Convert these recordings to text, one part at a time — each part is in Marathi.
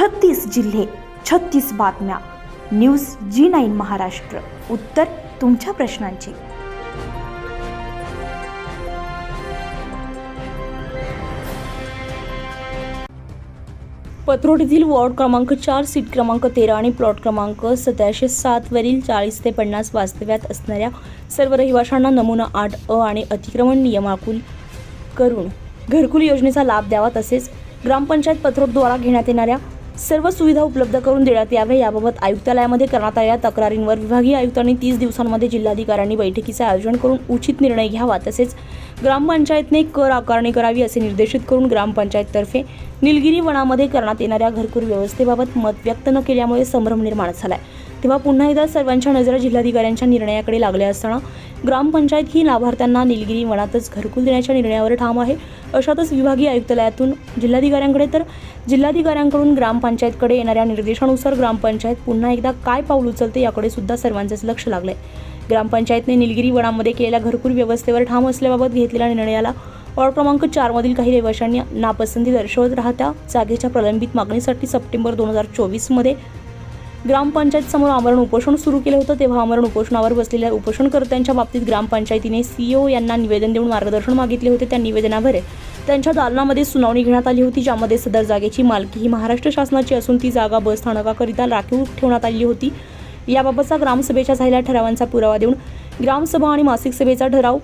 छत्तीस जिल्हे छत्तीस बातम्या. News G nine Maharashtra. उत्तर तुमच्या प्रश्नांची. पत्रोट येथील वॉर्ड क्रमांक चार सीट क्रमांक तेरा आणि प्लॉट क्रमांक सतराशे सातवरील चाळीस ते पन्नास वास्तव्यात असणाऱ्या सर्व रहिवाशांना नमुना आठ अ आणि अतिक्रमण नियमाकुल करून घरकुल योजनेचा लाभ द्यावा तसेच ग्रामपंचायत पत्रोटद्वारा घेण्यात येणाऱ्या सर्व सुविधा उपलब्ध करून देण्यात याव्या याबाबत आयुक्तालयामध्ये करण्यात आलेल्या तक्रारींवर विभागीय आयुक्तांनी तीस दिवसांमध्ये जिल्हाधिकाऱ्यांनी बैठकीचे आयोजन करून उचित निर्णय घ्यावा. तसेच ग्रामपंचायतने कर आकारणी करावी असे निर्देशित करून ग्रामपंचायततर्फे निलगिरी वनामध्ये करण्यात येणाऱ्या घरकुल व्यवस्थेबाबत मत व्यक्त न केल्यामुळे संभ्रम निर्माण झाला आहे तेव्हा पुन्हा एकदा सर्वांच्या नजरा जिल्हाधिकाऱ्यांच्या निर्णयाकडे लागल्या असताना ग्रामपंचायत ही लाभार्थ्यांना निलगिरी वनातच घरकुल देण्याच्या निर्णयावर ठाम आहे. अशातच विभागीय आयुक्तालयातून जिल्हाधिकाऱ्यांकडे तर जिल्हाधिकाऱ्यांकडून ग्रामपंचायतकडे येणाऱ्या निर्देशानुसार ग्रामपंचायत पुन्हा एकदा काय पाऊल उचलते याकडे सुद्धा सर्वांचेच लक्ष लागलंय. ग्रामपंचायतने निलगिरी वनामध्ये केलेल्या घरकुल व्यवस्थेवर ठाम असल्याबाबत घेतलेल्या निर्णयाला वॉर्ड क्रमांक चारमधील काही रहिवाशांनी नापसंती दर्शवत राहत्या जागेच्या प्रलंबित मागणीसाठी सप्टेंबर दोन हजार चोवीसमध्ये ग्रामपंचायत समोर आमरण उपोषण सुरू केलं होतं तेव्हा आमरण उपोषणावर बसलेल्या उपोषणकर्त्यांच्या बाबतीत ग्रामपंचायतीने सीईओ यांना निवेदन देऊन मार्गदर्शन मागितले होते. त्या निवेदनावर त्यांच्या दालनामध्ये सुनावणी घेण्यात आली होती ज्यामध्ये सदर जागेची मालकी ही महाराष्ट्र शासनाची असून ती जागा बस स्थानकाकरिता राखीव ठेवण्यात आली होती. याबाबतचा ग्रामसभेच्या झालेल्या ठरावांचा पुरावा देऊन ग्रामसभा आणि मासिक सभेचा ठराव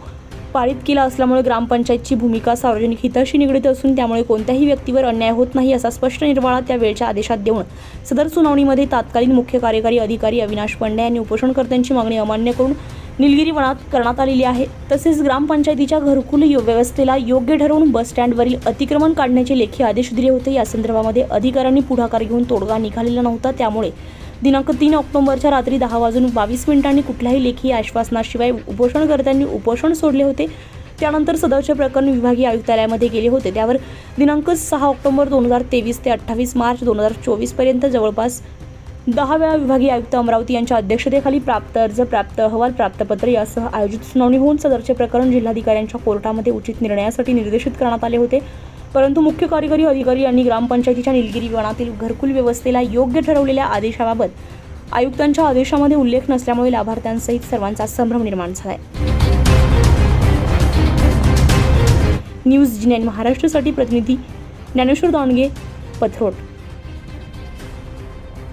पारित केला असल्यामुळे ग्रामपंचायतची भूमिका सार्वजनिक हिताशी निगडीत असून त्यामुळे कोणत्याही व्यक्तीवर अन्याय होत नाही असा स्पष्ट निर्वाळा त्या वेळच्या आदेशात देऊन सदर सुनावणीमध्ये तात्कालीन मुख्य कार्यकारी अधिकारी अविनाश पंडे यांनी उपोषणकर्त्यांची मागणी अमान्य करून निलगिरी वनात करण्यात आलेली आहे. तसेच ग्रामपंचायतीच्या घरकुल व्यवस्थेला योग्य ठरवून बस स्टँडवरील अतिक्रमण काढण्याचे लेखी आदेश दिले होते. या संदर्भामध्ये अधिकाऱ्यांनी पुढाकार घेऊन तोडगा निघालेला नव्हता. त्यामुळे दिनांक तीन ऑक्टोबरच्या रात्री दहा वाजून बावीस मिनिटांनी कुठल्याही लेखी आश्वासनाशिवाय उपोषणकर्त्यांनी उपोषण सोडले होते. त्यानंतर सदरचे प्रकरण विभागीय आयुक्तालयामध्ये गेले होते. त्यावर दिनांक सहा ऑक्टोबर दोन हजार तेवीस ते अठ्ठावीस मार्च दोन हजार चोवीसपर्यंत जवळपास दहा वेळा विभागीय आयुक्त अमरावती यांच्या अध्यक्षतेखाली प्राप्त अर्ज प्राप्त अहवाल प्राप्तपत्र यासह आयोजित सुनावणी होऊन सदरचे प्रकरण जिल्हाधिकाऱ्यांच्या कोर्टामध्ये उचित निर्णयासाठी निर्देशित करण्यात आले होते. परंतु मुख्य कार्यकारी अधिकारी यांनी ग्रामपंचायतीच्या निलगिरी वनातील घरकुल व्यवस्थेला योग्य ठरवलेल्या आदेशाबाबत आयुक्तांच्या आदेशामध्ये उल्लेख नसल्यामुळे लाभार्थ्यांसहित सर्वांचा संभ्रम निर्माण झालाय. न्यूज जी नाईन महाराष्ट्रासाठी प्रतिनिधी ज्ञानेश्वर दांडगे पथरोट.